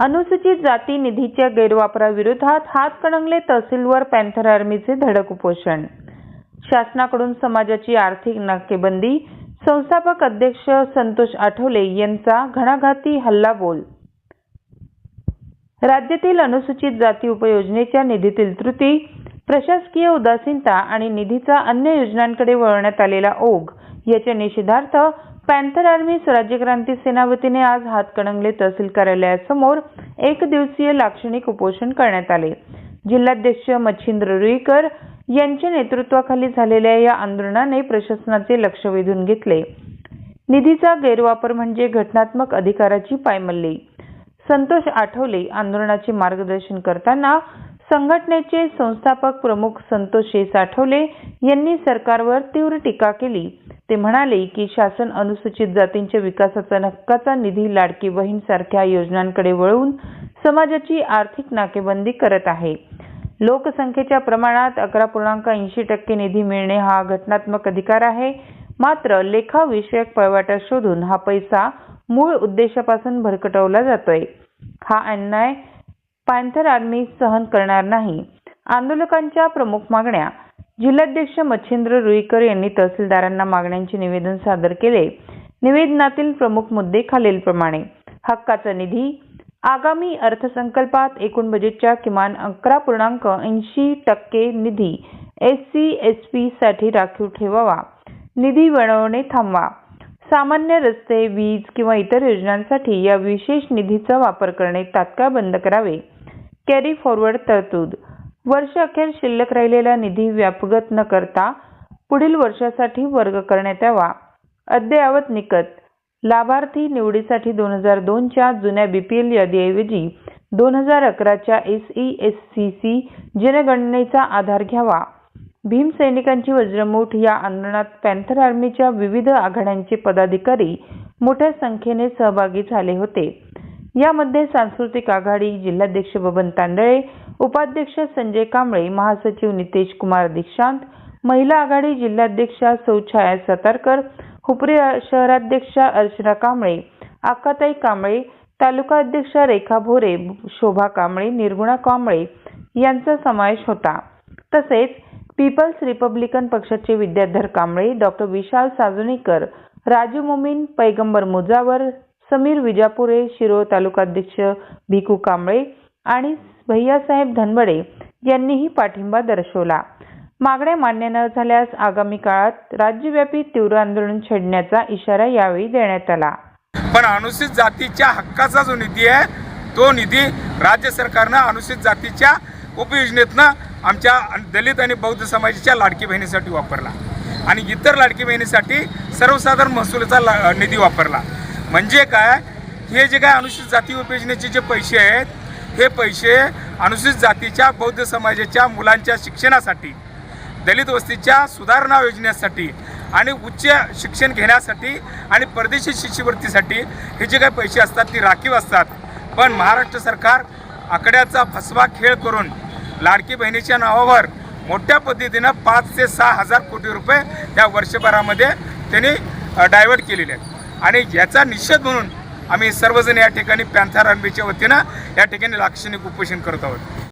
अनुसूचित जाती निधीच्या गैरवापराविरोधात हातकणंगले तहसीलवर पॅन्थर आर्मीचे धडक उपोषण. शासनाकडून समाजाची आर्थिक नाकेबंदी संस्थापक अध्यक्ष संतोष आठवले यांचा घणाघाती हल्लाबोल. राज्यातील अनुसूचित जाती उपयोजनेच्या निधीतील त्रुटी प्रशासकीय उदासीनता आणि निधीचा अन्य योजनांकडे वळवण्यात आलेला ओघ याच्या निषेधार्थ पॅन्थर आर्मी स्वराज्य क्रांती सेना वतीने आज हातकणंगले तहसील कार्यालयासमोर एक दिवसीय लाक्षणिक उपोषण करण्यात आले. जिल्हाध्यक्ष मच्छिंद्र रुईकर यांच्या नेतृत्वाखाली झालेल्या या आंदोलनाने प्रशासनाचे लक्ष वेधून घेतले. निधीचा गैरवापर म्हणजे घटनात्मक अधिकाराची पायमल्ली. संतोष आठवले आंदोलनाचे मार्गदर्शन करताना संघटनेचे संस्थापक प्रमुख संतोष शेस आठवले यांनी सरकारवर तीव्र टीका केली. ते म्हणाले की शासन अनुसूचित जातींच्या विकासाचा नक्काचा निधी लाडकी बहीण सारख्या योजनांकडे वळवून समाजाची आर्थिक नाकेबंदी करत आहे. लोकसंख्येच्या प्रमाणात अकरा पूर्णांक ऐंशी टक्के निधी मिळणे हा घटनात्मक अधिकार आहे. मात्र लेखाविषयक पळवाटा शोधून हा पैसा मूळ उद्देशापासून भरकटवला जातोय. हा अन्याय पॅन्थर आर्मी सहन करणार नाही. आंदोलकांच्या प्रमुख मागण्या जिल्हाध्यक्ष मच्छिंद्र रुईकर यांनी तहसीलदारांना मागण्यांचे निवेदन सादर केले. निवेदनातील प्रमुख मुद्दे खालीलप्रमाणे. हक्काचा निधी. आगामी अर्थसंकल्पात एकूण बजेटच्या किमान अकरा पूर्णांक ऐंशी टक्के निधी एस सी एस पी साठी राखीव ठेवावा. निधी वळवणे थांबवा. सामान्य रस्ते वीज किंवा इतर योजनांसाठी या विशेष निधीचा वापर करणे तात्काळ बंद करावे. कॅरी फॉरवर्ड तरतूद. वर्ष अखेर शिल्लक राहिलेला निधी व्यापगत न करता पुढील वर्षासाठी वर्ग करण्यात यावा. अद्ययावत निकत. लाभार्थी निवडीसाठी दोन हजार दोनच्या जुन्या बी पी एल यादीऐवजी दोन हजार अकराच्या S E S C C जनगणनेचा आधार घ्यावा. भीमसैनिकांची वज्रमूठ या आंदोलनात पॅन्थर आर्मीच्या विविध आघाड्यांचे पदाधिकारी मोठ्या संख्येने सहभागी झाले होते. यामध्ये सांस्कृतिक आघाडी जिल्हाध्यक्ष बबन तांदळे उपाध्यक्ष संजय कांबळे महासचिव नितेश कुमार दीक्षांत महिला आघाडी जिल्हाध्यक्षा सौ छाया सातारकर हुपरी शहराध्यक्षा अर्चना कांबळे आकाताई कांबळे तालुका अध्यक्षा रेखा भोरे शोभा कांबळे निर्गुणा कांबळे यांचा समावेश होता. तसेच पीपल्स रिपब्लिकन पक्षाचे विद्याधर कांबळे डॉक्टर विशाल साजणीकर राजू मोमीन पैगंबर मुजावर समीर विजापुरे शिरोळ तालुकाध्यक्ष भिकू कांबळे आणि भैयासाहेब धनबडे यांनीही पाठिंबा दर्शवला. मागण्या मान्य न झाल्यास आगामी काळात राज्यव्यापी तीव्र आंदोलन छेडण्याचा इशारा यावेळी देण्यात आला. पण अनुसूचित जातीच्या हक्काचा जो निधी आहे तो निधी राज्य सरकारनं अनुसूचित जातीच्या उपयोजनेतनं आमच्या दलित आणि बौद्ध समाजाच्या लाडकी बहिणीसाठी वापरला. आणि इतर लाडकी बहिणीसाठी सर्वसाधारण महसुलाचा ला निधी वापरला. म्हणजे काय? हे जे काय अनुसूचित जाती उपयोजनेचे जे पैसे आहेत हे पैसे अनुसूचित जातीच्या बौद्ध समाजाच्या मुलांच्या शिक्षणासाठी दलित वस्तीच्या सुधारणा योजनेसाठी आणि उच्च शिक्षण घेण्यासाठी आणि परदेशी शिष्यवृत्तीसाठी हे जे काही पैसे असतात ते राखीव असतात. पण महाराष्ट्र सरकार आकड्याचा फसवा खेळ करून लाडकी बहिणीच्या नावावर मोठ्या पद्धतीनं पाच ते सहा हजार कोटी रुपये या वर्षभरामध्ये त्यांनी डायव्हर्ट केलेले आहेत. आणि याचा निषेध म्हणून आम्ही सर्वजण या ठिकाणी पॅन्थर आर्मीच्या वतीनं या ठिकाणी लाक्षणिक उपोषण करत आहोत.